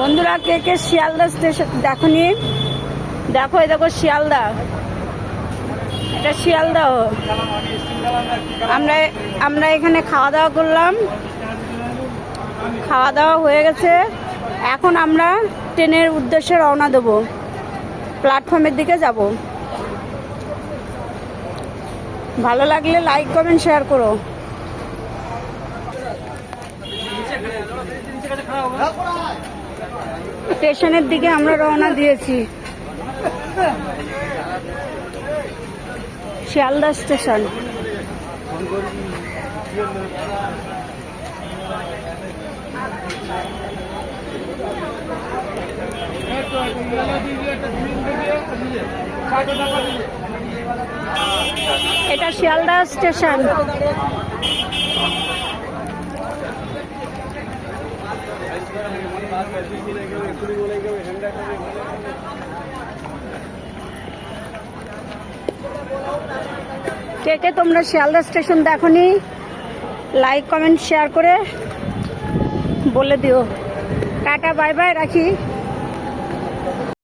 বন্ধুরা, কে কে শিয়ালদা স্টেশন দেখনি? দেখো এই দেখো শিয়ালদা। এটা শিয়ালদা আমরা আমরা এখানে খাওয়া দাওয়া করলাম। খাওয়া দাওয়া হয়ে গেছে। এখন আমরা ট্রেনের উদ্দেশ্যে রওনা দেব। প্ল্যাটফর্মের দিকে যাব। ভালো লাগলে লাইক, কমেন্ট, শেয়ার করো। স্টেশনের দিকে আমরা রওনা দিয়েছি। শিয়ালদা স্টেশন। এটা শিয়ালদা স্টেশন। কে কে তোমরা শিয়ালদা স্টেশন দেখনি লাইক কমেন্ট শেয়ার করে বলে দিও। টাটা বাই বাই রাখি।